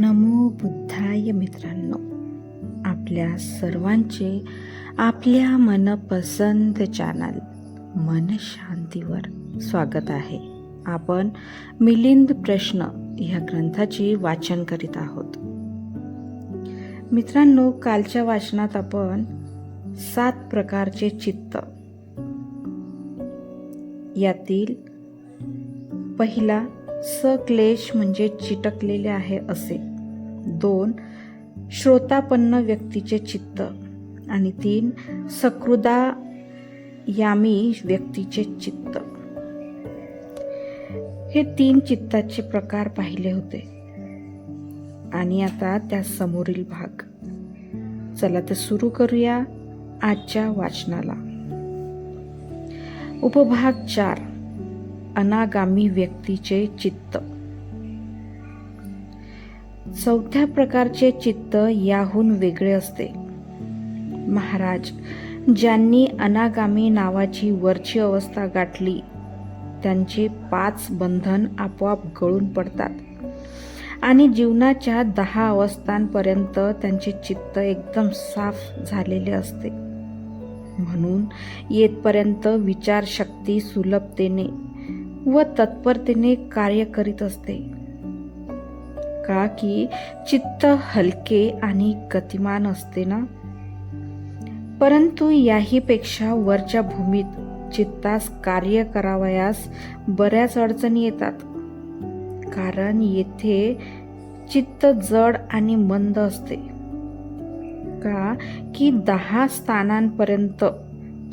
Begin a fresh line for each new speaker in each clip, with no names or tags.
नमो बुद्धाय मित्रांनो. आपल्या सर्वांचे आपल्या मनपसंत चॅनल मन शांतीवर स्वागत आहे. आपण मिलिंद प्रश्न ह्या ग्रंथाचे वाचन करीत आहोत. मित्रांनो कालच्या वाचनात आपण सात प्रकारचे चित्त. यातील पहिला सक्लेश म्हणजे चिटकलेले आहे असे. दोन श्रोतापन्न व्यक्तीचे चित्त. आणि तीन सकृदा यामी व्यक्तीचे चित्त. हे तीन चित्ताचे प्रकार पाहिले होते. आणि आता त्या समोरील भाग. चला तर सुरू करूया आजच्या वाचनाला. उपभाग चार अनागामी व्यक्तीचे चित्त. चौथ्या प्रकारचे चित्त याहून वेगळे असते. महाराज ज्यांनी अनागामी नावाची वरची अवस्था गाठली त्यांचे पाच बंधन आपोआप गळून पडतात. आणि जीवनाच्या दहा अवस्थांपर्यंत त्यांचे चित्त एकदम साफ झालेले असते. म्हणून येतपर्यंत विचारशक्ती सुलभतेने व तत्परतेने कार्य करीत असते. का की चित्त हलके आणि गतिमान असते ना? परंतु याहीपेक्षा वरच्या भूमीत चित्तास कार्य करावयास बऱ्याच अडचणी येतात. कारण येथे चित्त जड आणि मंद असते. का की दहा स्थानांपर्यंत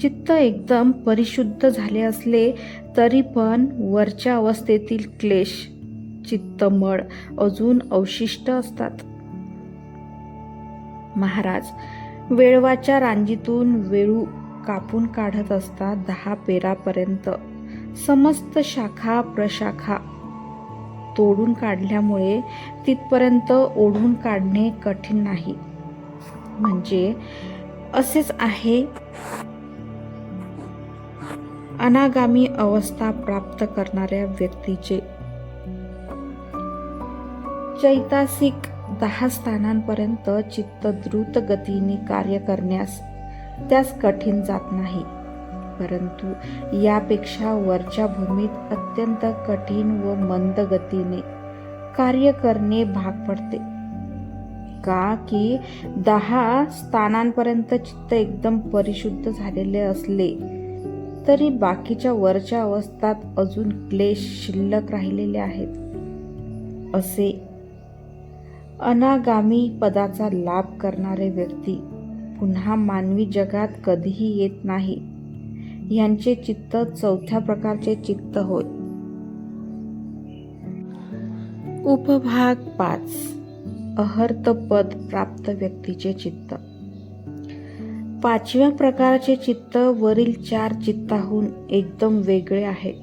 चित्त एकदम परिशुद्ध झाले असले तरी पण वरच्या अवस्थेतील क्लेश चित्तमळ अजून अवशिष्ट असतात. महाराज वेळवाच्या रांजीतून वेळू कापून काढत असता दहा पेरापर्यंत. समस्त शाखा प्रशाखा तोडून काढल्यामुळे तिथपर्यंत ओढून काढणे कठीण नाही. म्हणजे असेच आहे. अनागामी अवस्था प्राप्त करणाऱ्या व्यक्तीचे चैतासिक दहा स्थानांपर्यंत चित्त द्रुत गतीने कार्य करण्यास त्यास कठीण जात नाही. परंतु यापेक्षा वरच्या भूमीत अत्यंत कठीण व मंद गतीने कार्य करणे भाग पडते. का की दहा स्थानांपर्यंत चित्त एकदम परिशुद्ध झालेले असले तरी बाकीच्या वरच्या अवस्थात अजून क्लेश शिल्लक राहिलेले आहेत. असे अनागामी पदाचा लाभ करणारे व्यक्ती पुन्हा मानवी जगात कधीही येत नाही. यांचे चित्त चौथ्या प्रकारचे चित्त होय. उपभाग पाच. अहर्त पद प्राप्त व्यक्तीचे चित्त. पाचव्या प्रकारचे चित्त वरील चार चित्ताहून एकदम वेगळे आहे.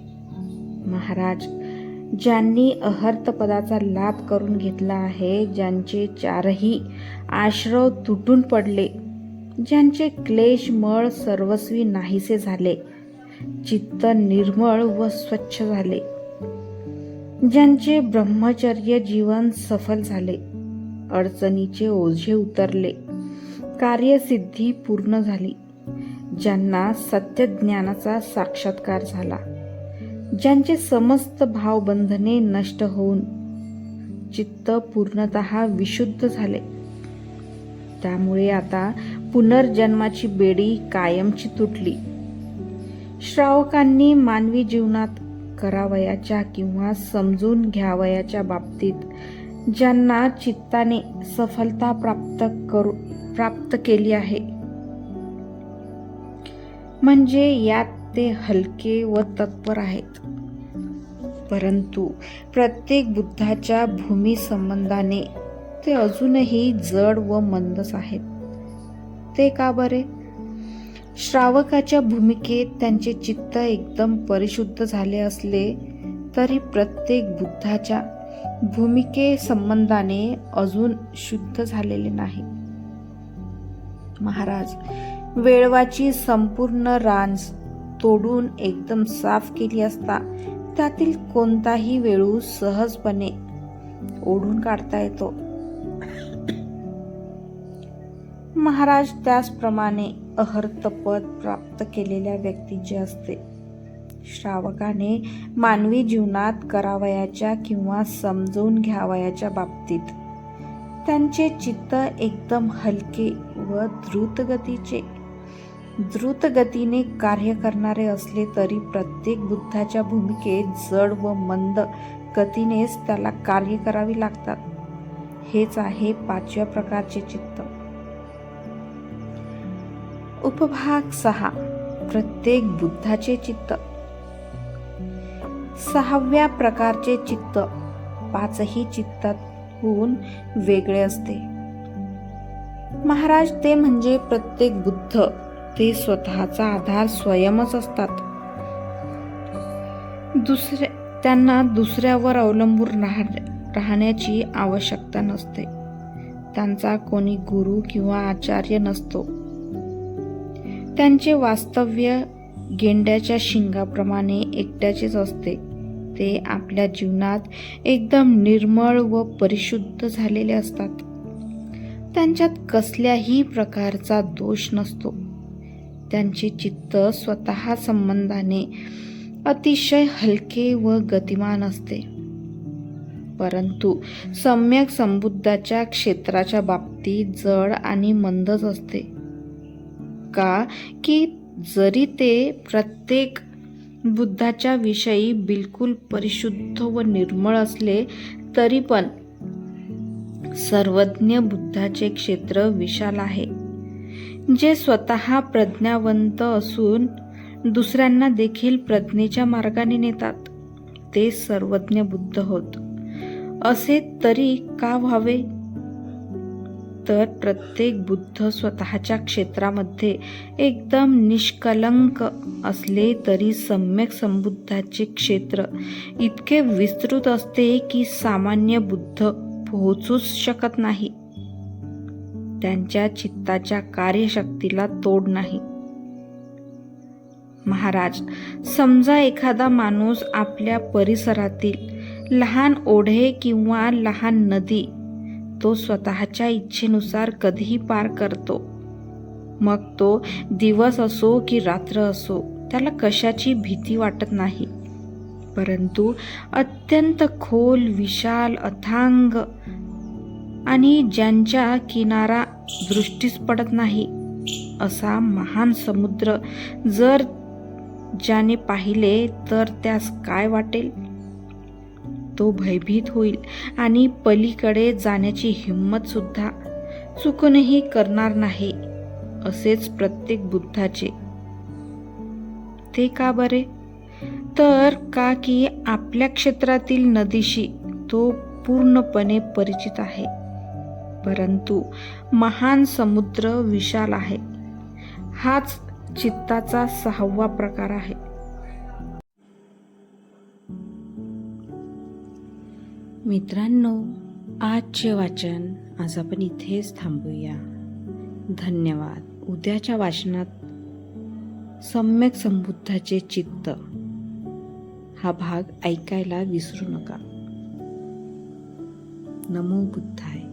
महाराज ज्यांनी अहर्त पदाचा लाभ करून घेतला आहे ज्यांचे चारही आश्रव तुटून पडले ज्यांचे क्लेश मळ सर्वस्वी नाहीसे झाले चित्त निर्मळ व स्वच्छ झाले ज्यांचे ब्रह्मचर्य जीवन सफल झाले अडचणीचे ओझे उतरले कार्यसिद्धी पूर्ण झाली ज्यांना सत्यज्ञानाचा साक्षात्कार झाला. ज्यांचे समस्त भावबंधने नष्ट होऊन चित्त पूर्णत विशुद्ध झाले. त्यामुळे आता पुनर्जन्माची बेडी कायमची तुटली. श्रावकांनी मानवी जीवनात करावयाच्या किंवा समजून घ्यावयाच्या बाबतीत ज्यांना चित्ताने सफलता प्राप्त करू प्राप्त केली आहे. म्हणजे यात ते हलके व तत्पर आहेत. परंतु प्रत्येक बुद्धाच्या भूमीसंबंधाने ते अजूनही जड व मंदच आहेत. ते का बरे? श्रावकाच्या भूमिकेत त्यांचे चित्त एकदम परिशुद्ध झाले असले तरी प्रत्येक बुद्धाच्या भूमिके संबंधाने अजून शुद्ध झालेले नाही महाराज वेळवाची संपूर्ण रांज तोडून एकदम साफ केली असता त्यातील कोणताही वेळू सहजपणे ओढून काढता येतो. महाराज त्याचप्रमाणे अहर्तपद प्राप्त केलेल्या व्यक्तीचे असते श्रावकाने मानवी जीवनात करावयाच्या किंवा समजून घ्यावयाच्या बाबतीत त्यांचे चित्त एकदम हलके व द्रुतगतीचे द्रुतगतीने कार्य करणारे असले तरी प्रत्येक बुद्धाच्या भूमिकेत जड व मंद गतीनेच त्याला कार्य करावी लागतात. हेच आहे पाचव्या प्रकारचे चित्त. उपभाग सहा. प्रत्येक बुद्धाचे चित्त. सहाव्या प्रकारचे चित्त. पाचही चित्तातून वेगळे असते. महाराज ते म्हणजे प्रत्येक बुद्ध. ते स्वतःचा आधार स्वयंच असतात. दुसऱ्या त्यांना दुसऱ्यावर अवलंबून राह- राहण्याची आवश्यकता नसते. त्यांचा कोणी गुरु किंवा आचार्य नसतो. त्यांचे वास्तव्य गेंड्याच्या शिंगाप्रमाणे एकट्याचेच असते. ते आपल्या जीवनात एकदम निर्मळ व परिशुद्ध झालेले असतात. त्यांच्यात कसल्याही प्रकारचा दोष नसतो. त्यांचे चित्त स्वतः संबंधाने अतिशय हलके व गतिमान असते. परंतु सम्यक संबुद्धाच्या क्षेत्राच्या बाबतीत जड आणि मंदच असते. का की जरी ते प्रत्येक बुद्धाच्या विषयी बिलकुल परिशुद्ध व निर्मळ असले तरी पण सर्वज्ञ बुद्धाचे क्षेत्र विशाल आहे. जे स्वतः प्रज्ञावंत असून दुसऱ्यांना देखील प्रज्ञेच्या मार्गाने नेतात ते सर्वज्ञ बुद्ध होत. असे तरी का व्हावे? तर प्रत्येक बुद्ध स्वतःच्या क्षेत्रामध्ये एकदम निष्कलंक असले तरी सम्यक संबुद्धाचे क्षेत्र इतके विस्तृत असते की सामान्य बुद्ध पोहोचूच शकत नाही. त्यांच्या चित्ताच्या कार्यशक्तीला तोड नाही. महाराज समजा एखादा माणूस आपल्या परिसरातील लहान ओढे किंवा लहान नदी तो स्वतःच्या इच्छेनुसार कधीही पार करतो. मग तो दिवस असो की रात्र असो त्याला कशाची भीती वाटत नाही. परंतु अत्यंत खोल विशाल अथांग आणि ज्यांच्या किनारा दृष्टीस पडत नाही असा महान समुद्र जर ज्याने पाहिले तर त्यास काय वाटेल? तो भयभीत होईल आणि पलीकडे जाण्याची हिंमत सुद्धा चुकूनही करणार नाही असेच प्रत्येक बुद्धाचे. ते का बरे? तर का की आपल्या क्षेत्रातील नदीशी तो पूर्णपणे परिचित आहे? परंतु महान समुद्र विशाल आहे. हाच चित्ताचा सहावा प्रकार आहे. मित्रांनो आजचे वाचन आज आपण इथेच थांबूया. धन्यवाद. उद्याच्या वाचनात सम्यक संबुद्धाचे चित्त हा भाग ऐकायला विसरू नका. नमो बुद्धाय.